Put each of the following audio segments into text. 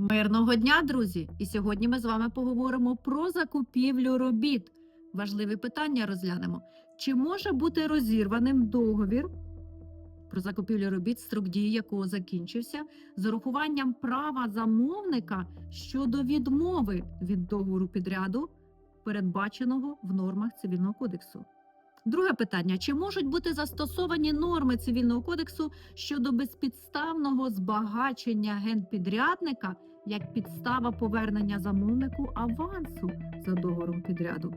Мирного дня, друзі! І сьогодні ми з вами поговоримо про закупівлю робіт. Важливі питання розглянемо. Чи може бути розірваним договір про закупівлю робіт, строк дії якого закінчився, з урахуванням права замовника щодо відмови від договору підряду, передбаченого в нормах цивільного кодексу? Друге питання: чи можуть бути застосовані норми цивільного кодексу щодо безпідставного збагачення генпідрядника як підстава повернення замовнику авансу за договором підряду?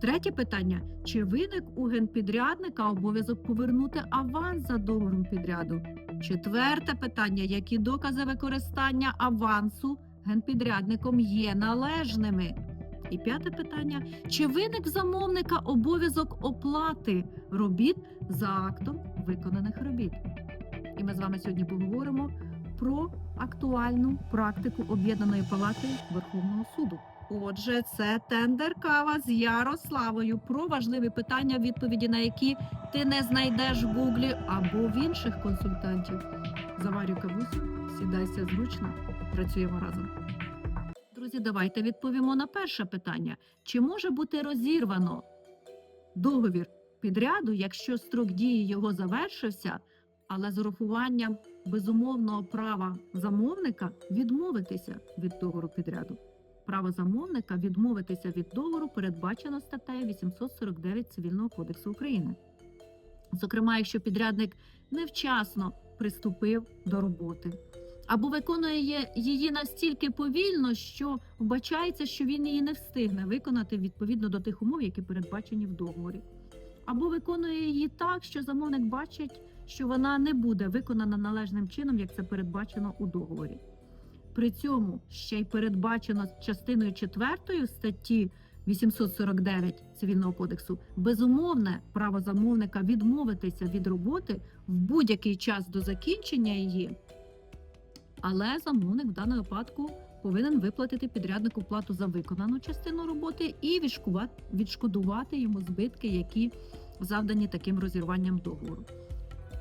Третє питання: чи виник у генпідрядника обов'язок повернути аванс за договором підряду? Четверте питання: які докази використання авансу генпідрядником є належними? І п'яте питання: чи виник замовника обов'язок оплати робіт за актом виконаних робіт? І ми з вами сьогодні поговоримо про актуальну практику об'єднаної палати Верховного суду. Отже, це тендер кава з Ярославою про важливі питання, відповіді на які ти не знайдеш в Гуглі або в інших консультантів. Заварю кавусю, сідайся зручно, працюємо разом. Друзі, давайте відповімо на перше питання: чи може бути розірвано договір підряду, якщо строк дії його завершився, але з урахуванням безумовного права замовника відмовитися від договору підряду? Право замовника відмовитися від договору передбачено статтею 849 Цивільного кодексу України. Зокрема, якщо підрядник невчасно приступив до роботи або виконує її настільки повільно, що вбачається, що він її не встигне виконати відповідно до тих умов, які передбачені в договорі, або виконує її так, що замовник бачить, що вона не буде виконана належним чином, як це передбачено у договорі. При цьому ще й передбачено частиною 4 статті 849 цивільного кодексу безумовне право замовника відмовитися від роботи в будь-який час до закінчення її, але замовник в даному випадку повинен виплатити підряднику плату за виконану частину роботи і відшкодувати йому збитки, які завдані таким розірванням договору.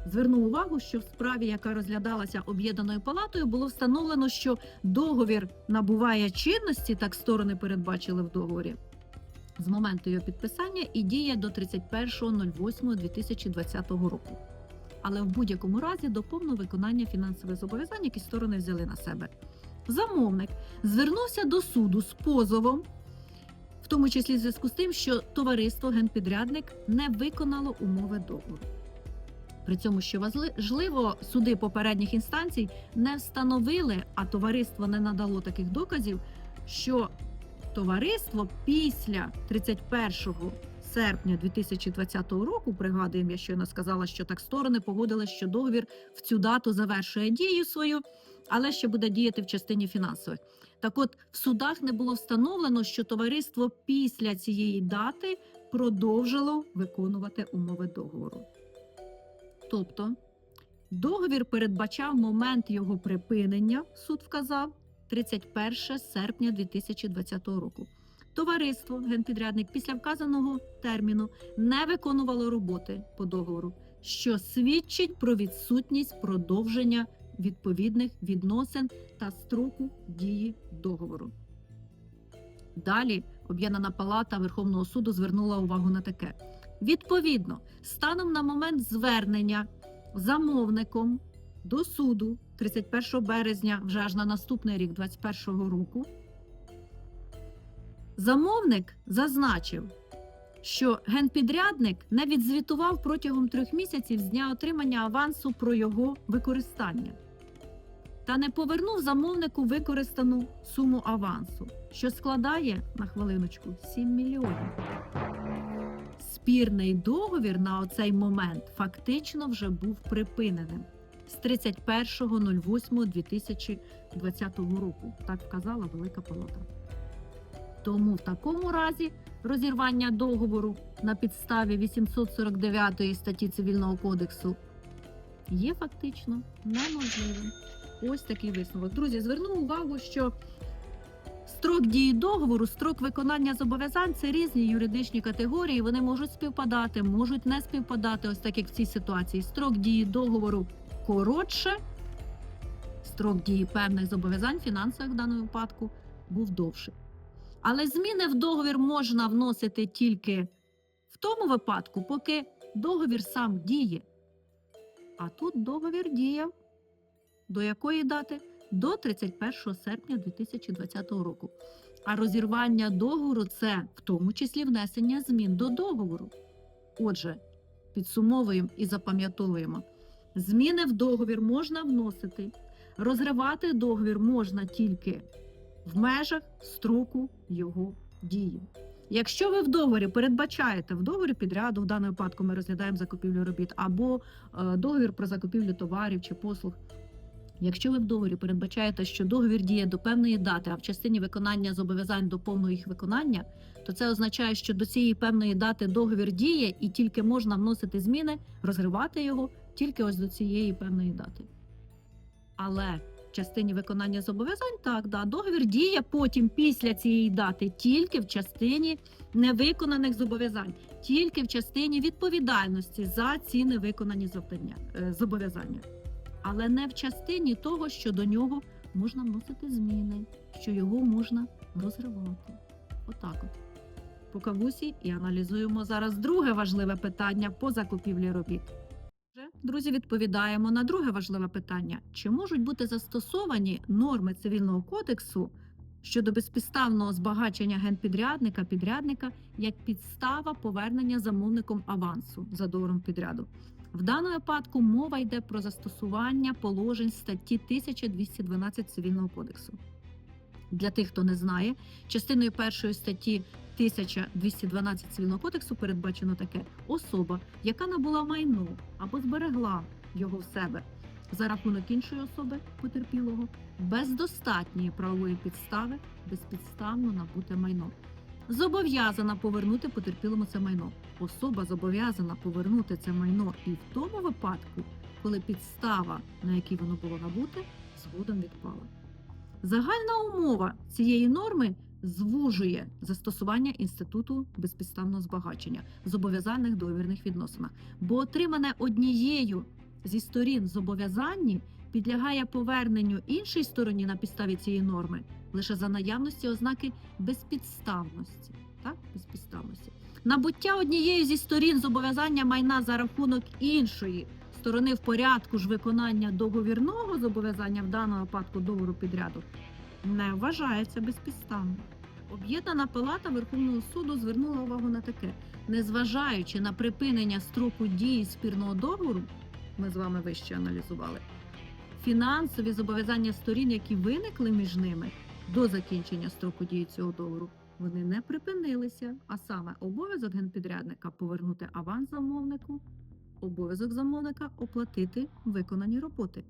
Зверну увагу, що в справі, яка розглядалася об'єднаною палатою, було встановлено, що договір набуває чинності, так сторони передбачили в договорі, з моменту його підписання і діє до 31.08.2020 року. Але в будь-якому разі до повного виконання фінансових зобов'язань, які сторони взяли на себе. Замовник звернувся до суду з позовом, в тому числі в зв'язку з тим, що товариство генпідрядник не виконало умови договору. При цьому, що важливо, суди попередніх інстанцій не встановили, а товариство не надало таких доказів, що товариство після 31 серпня 2020 року, пригадуємо, я щойно сказала, що так сторони погодили, що договір в цю дату завершує дію свою, але ще буде діяти в частині фінансових. Так от в судах не було встановлено, що товариство після цієї дати продовжило виконувати умови договору. Тобто договір передбачав момент його припинення, суд вказав 31 серпня 2020 року. Товариство, генпідрядник після вказаного терміну не виконувало роботи по договору, що свідчить про відсутність продовження відповідних відносин та строку дії договору. Далі об'єднана палата Верховного суду звернула увагу на таке. Відповідно, станом на момент звернення замовником до суду 31 березня, вже аж на наступний рік 2021 року, замовник зазначив, що генпідрядник не відзвітував протягом трьох місяців з дня отримання авансу про його використання та не повернув замовнику використану суму авансу, що складає на хвилиночку 7 мільйонів. Спірний договір на оцей момент фактично вже був припиненим з 31.08.2020 року. Так вказала Велика Палата. Тому в такому разі розірвання договору на підставі 849 статті Цивільного кодексу є фактично неможливим. Ось такий висновок. Друзі, зверну увагу, що строк дії договору, строк виконання зобов'язань це різні юридичні категорії. Вони можуть співпадати, можуть не співпадати. Ось так як в цій ситуації. Строк дії договору коротше, строк дії певних зобов'язань фінансових в даному випадку був довший. Але зміни в договір можна вносити тільки в тому випадку, поки договір сам діє. А тут договір діяв до якої дати? До 31 серпня 2020 року. А розірвання договору це в тому числі внесення змін до договору. Отже, підсумовуємо і запам'ятовуємо: зміни в договір можна вносити, розривати договір можна тільки в межах строку його дії. Якщо ви в договорі передбачаєте в договорі підряду, в даному випадку ми розглядаємо закупівлю робіт, або е, договір про закупівлю товарів чи послуг. Якщо ви в договорі передбачаєте, що договір діє до певної дати, а в частині виконання зобов'язань до повного їх виконання, то це означає, що до цієї певної дати договір діє і тільки можна вносити зміни, розривати його тільки ось до цієї певної дати. Але в частині виконання зобов'язань так, да, договір діє потім після цієї дати тільки в частині невиконаних зобов'язань, тільки в частині відповідальності за ці невиконані завдання, е, зобов'язання але не в частині того, що до нього можна вносити зміни, що його можна розривати. Отак от. По кавусі і аналізуємо зараз друге важливе питання по закупівлі робіт. Друзі, відповідаємо на друге важливе питання: чи можуть бути застосовані норми цивільного кодексу щодо безпідставного збагачення генпідрядника підрядника як підстава повернення замовником авансу за договором підряду? В даному випадку мова йде про застосування положень статті 1212 Цивільного кодексу. Для тих, хто не знає, частиною першої статті 1212 Цивільного кодексу передбачено таке особа, яка набула майно або зберегла його в себе за рахунок іншої особи потерпілого без достатньої правової підстави безпідставно набуте майно зобов'язана повернути потерпілому це майно. Особа зобов'язана повернути це майно і в тому випадку, коли підстава, на якій воно було набуте, згодом відпала. Загальна умова цієї норми звужує застосування інституту безпідставного збагачення зобов'язаних договірних відносинах, бо отримане однією зі сторін зобов'язанні підлягає поверненню іншій стороні на підставі цієї норми лише за наявності ознаки безпідставності. Так? Безпідставності. Набуття однією зі сторін зобов'язання майна за рахунок іншої сторони в порядку ж виконання договірного зобов'язання в даному випадку договору підряду не вважається безпідставним. Об'єднана палата Верховного суду звернула увагу на таке: незважаючи на припинення строку дії спірного договору, ми з вами вище аналізували, фінансові зобов'язання сторін, які виникли між ними до закінчення строку дії цього договору, вони не припинилися. А саме обов'язок генпідрядника повернути аванс замовнику, обов'язок замовника оплатити виконані роботи.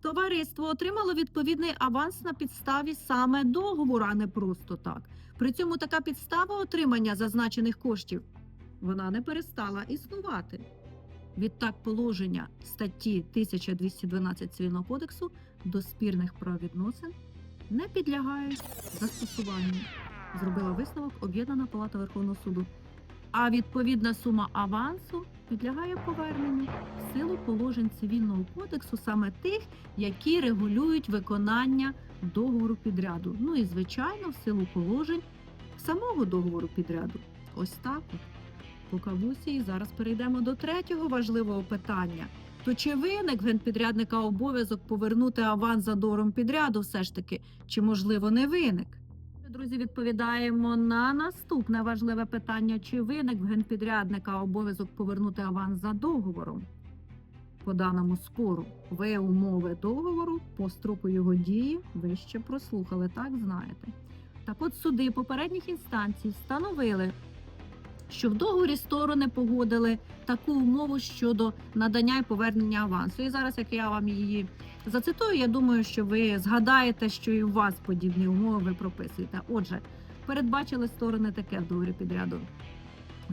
Товариство отримало відповідний аванс на підставі саме договору, а не просто так. При цьому така підстава отримання зазначених коштів вона не перестала існувати. Відтак, положення статті 1212 Цивільного кодексу до спірних правовідносин не підлягають застосуванню. Зробила висновок об'єднана палата Верховного суду. А відповідна сума авансу підлягає поверненню в силу положень цивільного кодексу, саме тих, які регулюють виконання договору підряду. Ну і звичайно, в силу положень самого договору підряду. Ось так. По кавусі і зараз перейдемо до третього важливого питання. То чи виник генпідрядника обов'язок повернути аванс за договором підряду все ж таки, чи можливо не виник? Друзі, відповідаємо на наступне важливе питання: чи виник в генпідрядника обов'язок повернути аванс за договором? По даному спору, ви умови договору по строку його дії ви ще прослухали, так знаєте. Так от суди попередніх інстанцій встановили, що в договорі сторони погодили таку умову щодо надання і повернення авансу. І зараз, як я вам її зацитую, я думаю, що ви згадаєте, що і у вас подібні умови ви прописуєте. Отже, передбачили сторони таке в договорі підряду.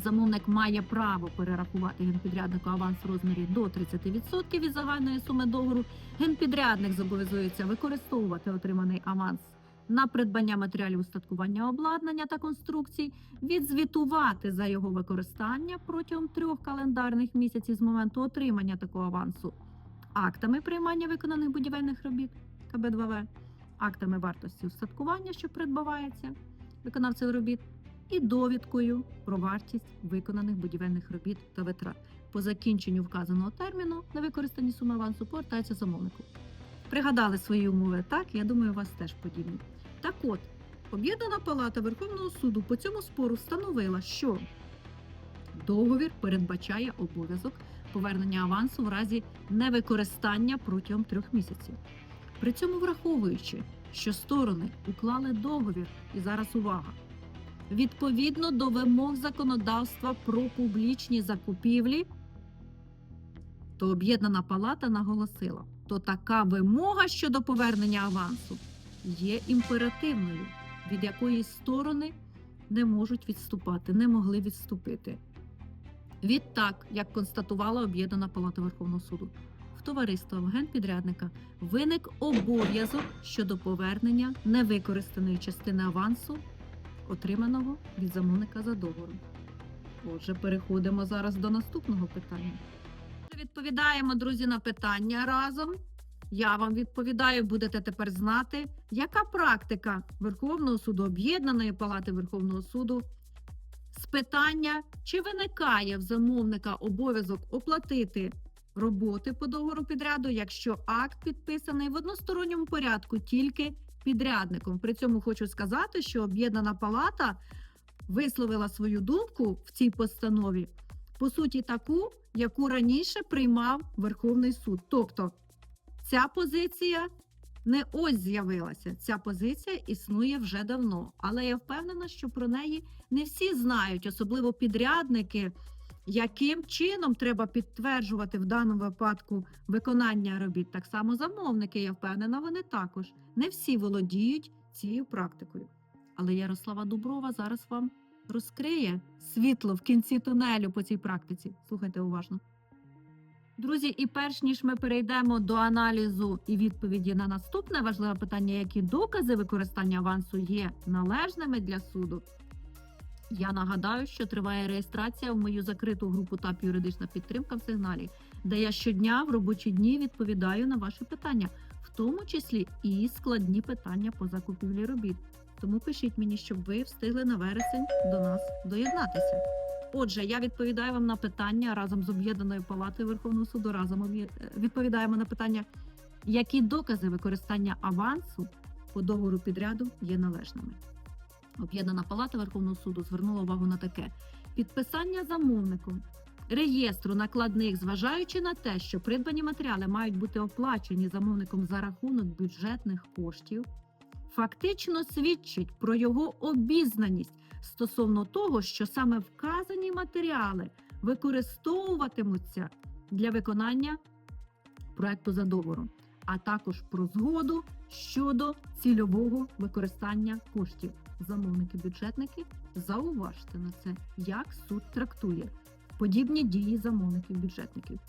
Замовник має право перерахувати генпідряднику аванс в розмірі до 30% від загальної суми договору. Генпідрядник зобов'язується використовувати отриманий аванс на придбання матеріалів устаткування обладнання та конструкцій, відзвітувати за його використання протягом трьох календарних місяців з моменту отримання такого авансу, актами приймання виконаних будівельних робіт, КБ2В, актами вартості устаткування, що придбавається виконавцем робіт, і довідкою про вартість виконаних будівельних робіт та витрат. По закінченню вказаного терміну на використані суми авансу повертається замовнику. Пригадали свої умови так, я думаю, у вас теж подібні. От, Об'єднана палата Верховного суду по цьому спору встановила, що договір передбачає обов'язок повернення авансу в разі невикористання протягом трьох місяців. При цьому враховуючи, що сторони уклали договір, і зараз увага, відповідно до вимог законодавства про публічні закупівлі, то об'єднана палата наголосила, то така вимога щодо повернення авансу є імперативною, від якої сторони не можуть відступати, не могли відступити. Відтак, як констатувала об'єднана палата Верховного суду, в товариства генпідрядника виник обов'язок щодо повернення невикористаної частини авансу, отриманого від замовника за договором. Отже, переходимо зараз до наступного питання. Відповідаємо, друзі, на питання разом. Я вам відповідаю, будете тепер знати, яка практика Верховного суду, об'єднаної палати Верховного суду з питання, чи виникає в замовника обов'язок оплатити роботи по договору підряду, якщо акт підписаний в односторонньому порядку тільки підрядником. При цьому хочу сказати, що об'єднана палата висловила свою думку в цій постанові, по суті, таку, яку раніше приймав Верховний суд. Тобто ця позиція не ось з'явилася. Ця позиція існує вже давно, але я впевнена, що про неї не всі знають, особливо підрядники, яким чином треба підтверджувати в даному випадку виконання робіт. Так само замовники, я впевнена, вони також не всі володіють цією практикою. Але Ярослава Дуброва зараз вам розкриє світло в кінці тунелю по цій практиці. Слухайте уважно. Друзі, і перш ніж ми перейдемо до аналізу і відповіді на наступне важливе питання, які докази використання авансу є належними для суду. Я нагадаю, що триває реєстрація в мою закриту групу ТАП юридична підтримка в сигналі, де я щодня в робочі дні відповідаю на ваші питання, в тому числі і складні питання по закупівлі робіт. Тому пишіть мені, щоб ви встигли на вересень до нас доєднатися. Отже, я відповідаю вам на питання разом з об'єднаною палатою Верховного суду. Разом е, відповідаємо на питання, які докази використання авансу по договору підряду є належними. Об'єднана палата Верховного суду звернула увагу на таке: підписання замовником реєстру накладних, зважаючи на те, що придбані матеріали мають бути оплачені замовником за рахунок бюджетних коштів, фактично свідчить про його обізнаність стосовно того, що саме вказані матеріали використовуватимуться для виконання проекту за договором, а також про згоду щодо цільового використання коштів. Замовники-бюджетники зауважте на це, як суд трактує подібні дії замовників-бюджетників.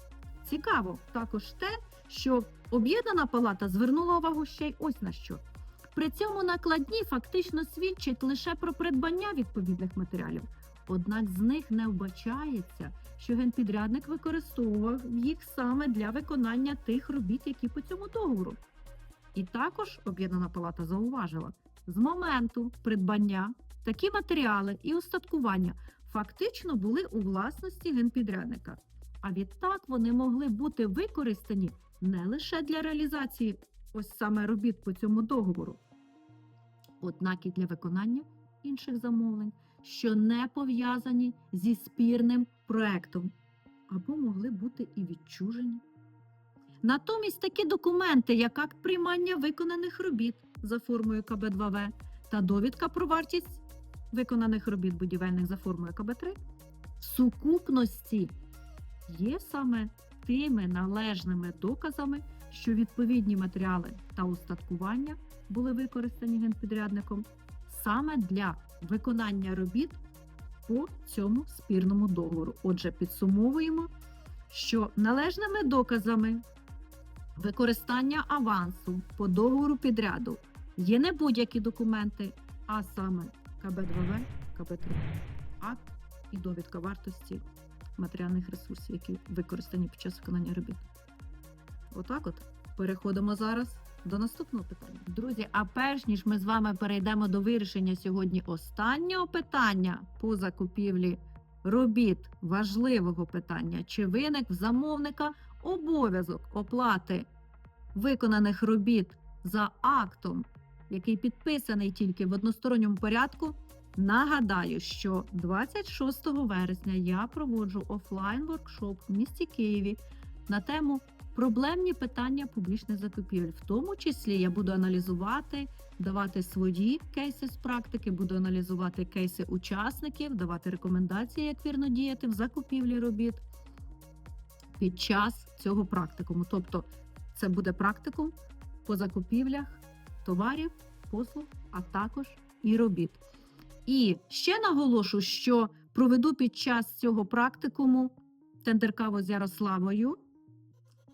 Цікаво також те, що об'єднана палата звернула увагу ще й ось на що. При цьому накладні фактично свідчать лише про придбання відповідних матеріалів. Однак з них не вбачається, що генпідрядник використовував їх саме для виконання тих робіт, які по цьому договору. І також об'єднана палата зауважила, з моменту придбання такі матеріали і устаткування фактично були у власності генпідрядника. А відтак вони могли бути використані не лише для реалізації ось саме робіт по цьому договору, однак і для виконання інших замовлень, що не пов'язані зі спірним проектом, або могли бути і відчужені. Натомість такі документи, як акт приймання виконаних робіт за формою КБ2В та довідка про вартість виконаних робіт будівельних за формою КБ3, в сукупності є саме тими належними доказами, що відповідні матеріали та устаткування були використані генпідрядником саме для виконання робіт по цьому спірному договору. Отже, підсумовуємо, що належними доказами використання авансу по договору підряду є не будь-які документи, а саме КБ2В, КБ3, акт і довідка вартості матеріальних ресурсів, які використані під час виконання робіт. Отак от переходимо зараз до наступного питання. Друзі, а перш ніж ми з вами перейдемо до вирішення сьогодні останнього питання по закупівлі робіт, важливого питання, чи виник в замовника обов'язок оплати виконаних робіт за актом, який підписаний тільки в односторонньому порядку. Нагадаю, що 26 вересня я проводжу офлайн воркшоп в місті Києві на тему проблемні питання публічних закупівель. В тому числі я буду аналізувати, давати свої кейси з практики, буду аналізувати кейси учасників, давати рекомендації, як вірно діяти в закупівлі робіт під час цього практикуму. Тобто, це буде практикум по закупівлях товарів, послуг, а також і робіт. І ще наголошу, що проведу під час цього практикуму тендеркаву з Ярославою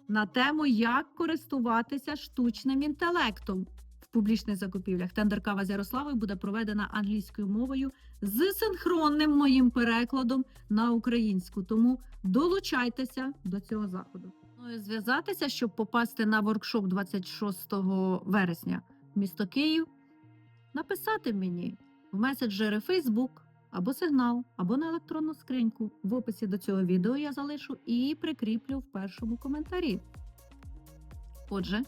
на тему, як користуватися штучним інтелектом в публічних закупівлях. Тендеркава з Ярославою буде проведена англійською мовою з синхронним моїм перекладом на українську. Тому долучайтеся до цього заходу. Зв'язатися, щоб попасти на воркшоп 26 вересня в місто Київ, написати мені в меседжери Facebook або сигнал, або на електронну скриньку. В описі до цього відео я залишу і прикріплю в першому коментарі. Отже,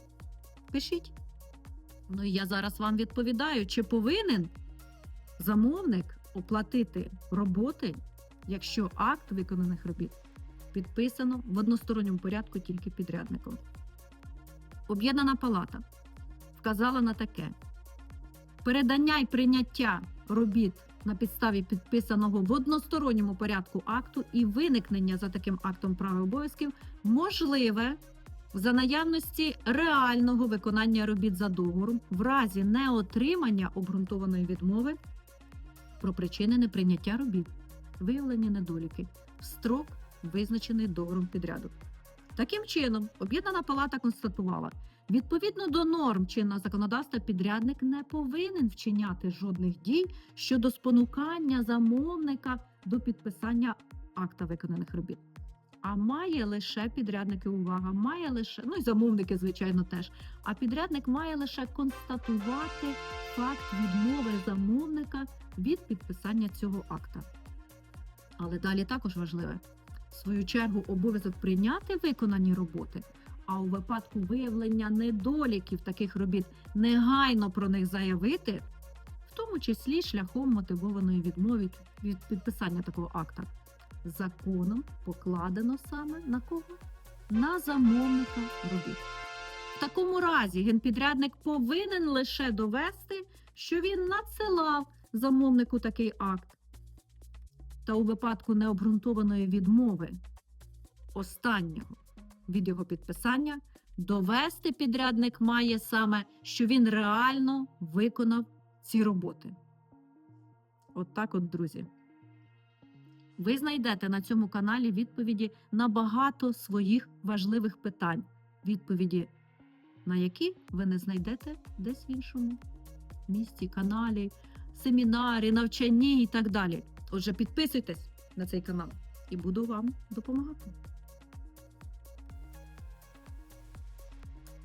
пишіть. Ну і я зараз вам відповідаю, чи повинен замовник оплатити роботи, якщо акт виконаних робіт підписано в односторонньому порядку тільки підрядником. Об'єднана палата вказала на таке: передання й прийняття робіт на підставі підписаного в односторонньому порядку акту і виникнення за таким актом прав і обов'язків можливе за наявності реального виконання робіт за договором в разі неотримання обґрунтованої відмови про причини неприйняття робіт, виявлені недоліки в строк, визначений договором підряду. Таким чином, об'єднана палата констатувала, відповідно до норм чинного законодавства, підрядник не повинен вчиняти жодних дій щодо спонукання замовника до підписання акта виконаних робіт. А має лише підрядники увага, має лише, ну і замовники, звичайно, теж. А підрядник має лише констатувати факт відмови замовника від підписання цього акта. Але далі також важливе в свою чергу обов'язок прийняти виконані роботи, а у випадку виявлення недоліків таких робіт негайно про них заявити, в тому числі шляхом мотивованої відмови від підписання такого акта. Законом покладено саме на кого? На замовника робіт. В такому разі генпідрядник повинен лише довести, що він надсилав замовнику такий акт та у випадку необґрунтованої відмови останнього від його підписання довести підрядник має саме, що він реально виконав ці роботи. От так от, друзі. Ви знайдете на цьому каналі відповіді на багато своїх важливих питань, відповіді на які ви не знайдете десь в іншому місті, каналі, семінарі, навчанні і так далі. Отже, підписуйтесь на цей канал і буду вам допомагати.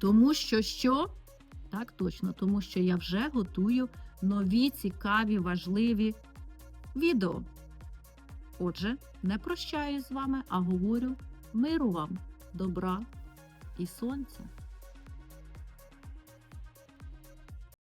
Тому що що? Так точно, тому що я вже готую нові, цікаві, важливі відео. Отже, не прощаюсь з вами, а говорю миру вам, добра і сонця.